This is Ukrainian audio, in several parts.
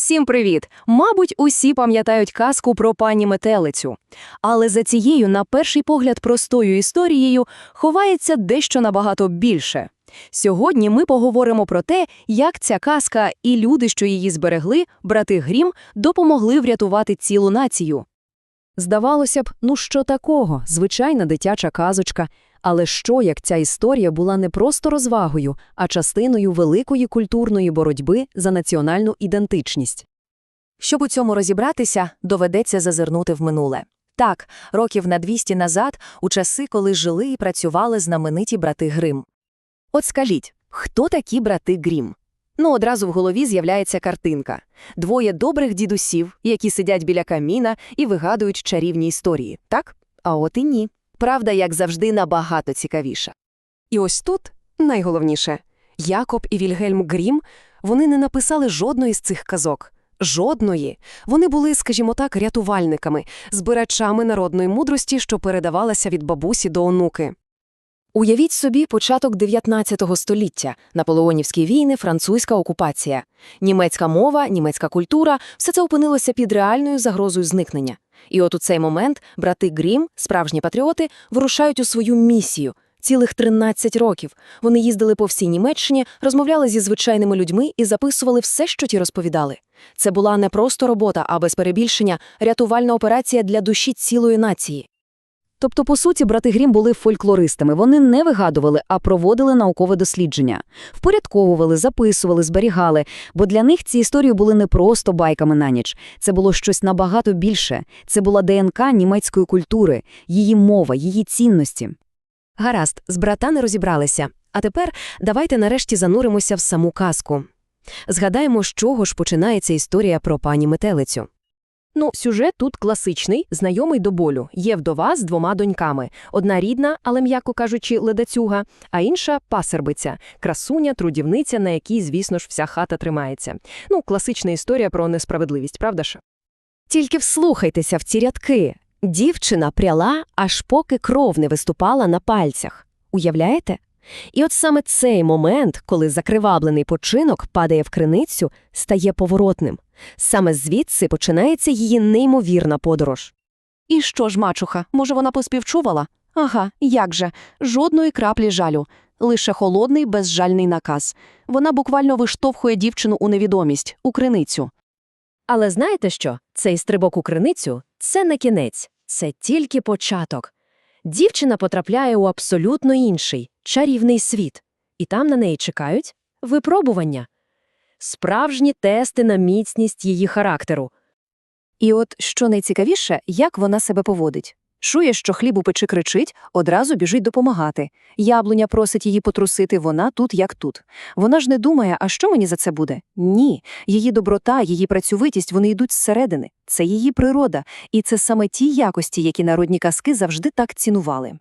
Усім привіт! Мабуть, усі пам'ятають казку про пані метелицю. Але за цією, на перший погляд, простою історією ховається дещо набагато більше. Сьогодні ми поговоримо про те, як ця казка і люди, що її зберегли, брати Грім, допомогли врятувати цілу націю. Здавалося б, ну що такого, звичайна дитяча казочка. Але що, як ця історія була не просто розвагою, а частиною великої культурної боротьби за національну ідентичність? Щоб у цьому розібратися, доведеться зазирнути в минуле. Так, років на 200 назад, у часи, коли жили і працювали знамениті брати Грим. От скажіть, хто такі брати Грім? Ну, одразу в голові з'являється картинка. Двоє добрих дідусів, які сидять біля каміна і вигадують чарівні історії, так? А от і ні. Правда, як завжди, набагато цікавіша. І ось тут найголовніше Якоб і Вільгельм Грім вони не написали жодної з цих казок. Жодної. Вони були, скажімо так, рятувальниками, збирачами народної мудрості, що передавалася від бабусі до онуки. Уявіть собі початок 19 століття, наполеонівські війни, французька окупація. Німецька мова, німецька культура – все це опинилося під реальною загрозою зникнення. І от у цей момент брати Грім, справжні патріоти, вирушають у свою місію. Цілих 13 років. Вони їздили по всій Німеччині, розмовляли зі звичайними людьми і записували все, що ті розповідали. Це була не просто робота, а без перебільшення рятувальна операція для душі цілої нації. Тобто, по суті, брати Грім були фольклористами. Вони не вигадували, а проводили наукове дослідження. Впорядковували, записували, зберігали, бо для них ці історії були не просто байками на ніч. Це було щось набагато більше. Це була ДНК німецької культури, її мова, її цінності. Гаразд, з брата не розібралися. А тепер давайте нарешті зануримося в саму казку. Згадаємо, з чого ж починається історія про пані метелицю. Ну, сюжет тут класичний, знайомий до болю. Є вдова з двома доньками. Одна рідна, але, м'яко кажучи, ледацюга, а інша – пасербиця, красуня, трудівниця, на якій, звісно ж, вся хата тримається. Ну, класична історія про несправедливість, правда ж? Тільки вслухайтеся в ці рядки. Дівчина пряла, аж поки кров не виступала на пальцях. Уявляєте? І от саме цей момент, коли закривавлений починок падає в криницю, стає поворотним. Саме звідси починається її неймовірна подорож. І що ж, мачуха, може, вона поспівчувала? Ага, як же, жодної краплі жалю, лише холодний, безжальний наказ. Вона буквально виштовхує дівчину у невідомість, у криницю. Але знаєте що? Цей стрибок у криницю – це не кінець, це тільки початок. Дівчина потрапляє у абсолютно інший, чарівний світ. І там на неї чекають випробування. Справжні тести на міцність її характеру. І от, що найцікавіше, як вона себе поводить. Чує, що хліб у печі кричить, одразу біжить допомагати. Яблуня просить її потрусити, вона тут, як тут. Вона ж не думає, а що мені за це буде? Ні. Її доброта, її працьовитість, вони йдуть зсередини. Це її природа. І це саме ті якості, які народні казки завжди так цінували.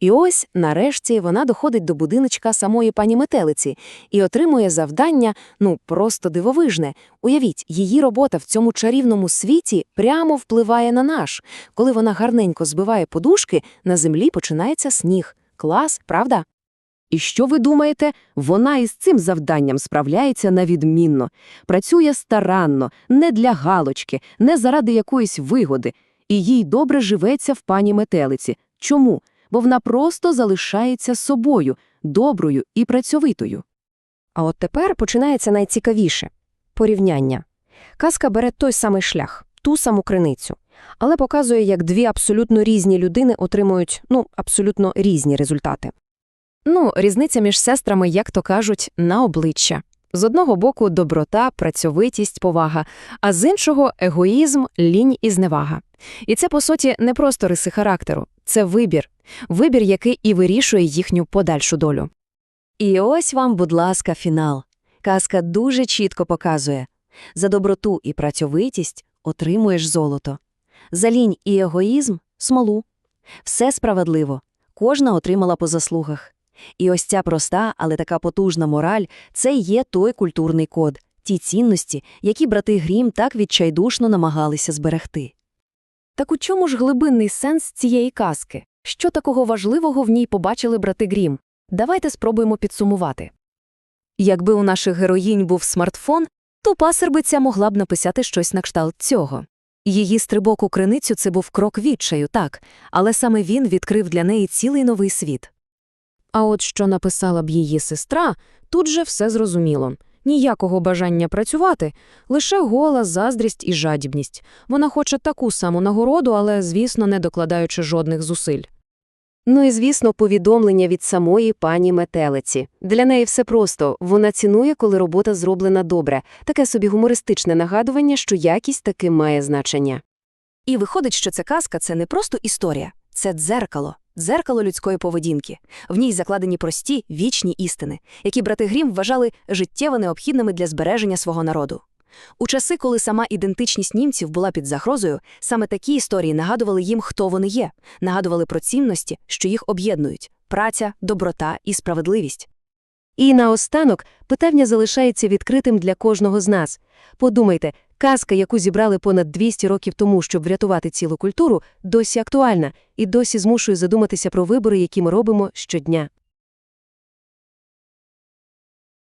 І ось, нарешті, вона доходить до будиночка самої пані метелиці і отримує завдання, ну, просто дивовижне. Уявіть, її робота в цьому чарівному світі прямо впливає на наш. Коли вона гарненько збиває подушки, на землі починається сніг. Клас, правда? І що ви думаєте? Вона із цим завданням справляється на відмінно. Працює старанно, не для галочки, не заради якоїсь вигоди. І їй добре живеться в пані метелиці. Чому? Бо вона просто залишається собою, доброю і працьовитою. А от тепер починається найцікавіше порівняння. Казка бере той самий шлях, ту саму криницю, але показує, як дві абсолютно різні людини отримують ну, абсолютно різні результати. Ну, різниця між сестрами, як то кажуть, на обличчя. З одного боку доброта, працьовитість, повага, а з іншого егоїзм, лінь і зневага. І це, по суті, не просто риси характеру, це вибір, вибір, який і вирішує їхню подальшу долю. І ось вам, будь ласка, фінал. Казка дуже чітко показує за доброту і працьовитість отримуєш золото, за лінь і егоїзм смолу. Все справедливо, кожна отримала по заслугах. І ось ця проста, але така потужна мораль це є той культурний код, ті цінності, які брати Грім так відчайдушно намагалися зберегти. Так у чому ж глибинний сенс цієї казки? Що такого важливого в ній побачили брати Грім? Давайте спробуємо підсумувати. Якби у наших героїнь був смартфон, то пасербиця могла б написати щось на кшталт цього. Її стрибок у криницю – це був крок відчаю, так, але саме він відкрив для неї цілий новий світ. А от що написала б її сестра, тут же все зрозуміло. Ніякого бажання працювати, лише гола заздрість і жадібність. Вона хоче таку саму нагороду, але, звісно, не докладаючи жодних зусиль. Ну і, звісно, повідомлення від самої пані метелиці. Для неї все просто. Вона цінує, коли робота зроблена добре. Таке собі гумористичне нагадування, що якість таки має значення. І виходить, що ця казка – це не просто історія. Це дзеркало. Дзеркало людської поведінки. В ній закладені прості, вічні істини, які брати Грім вважали життєво необхідними для збереження свого народу. У часи, коли сама ідентичність німців була під загрозою, саме такі історії нагадували їм, хто вони є, нагадували про цінності, що їх об'єднують – праця, доброта і справедливість. І наостанок питання залишається відкритим для кожного з нас. Подумайте, казка, яку зібрали понад 200 років тому, щоб врятувати цілу культуру, досі актуальна і досі змушує задуматися про вибори, які ми робимо щодня.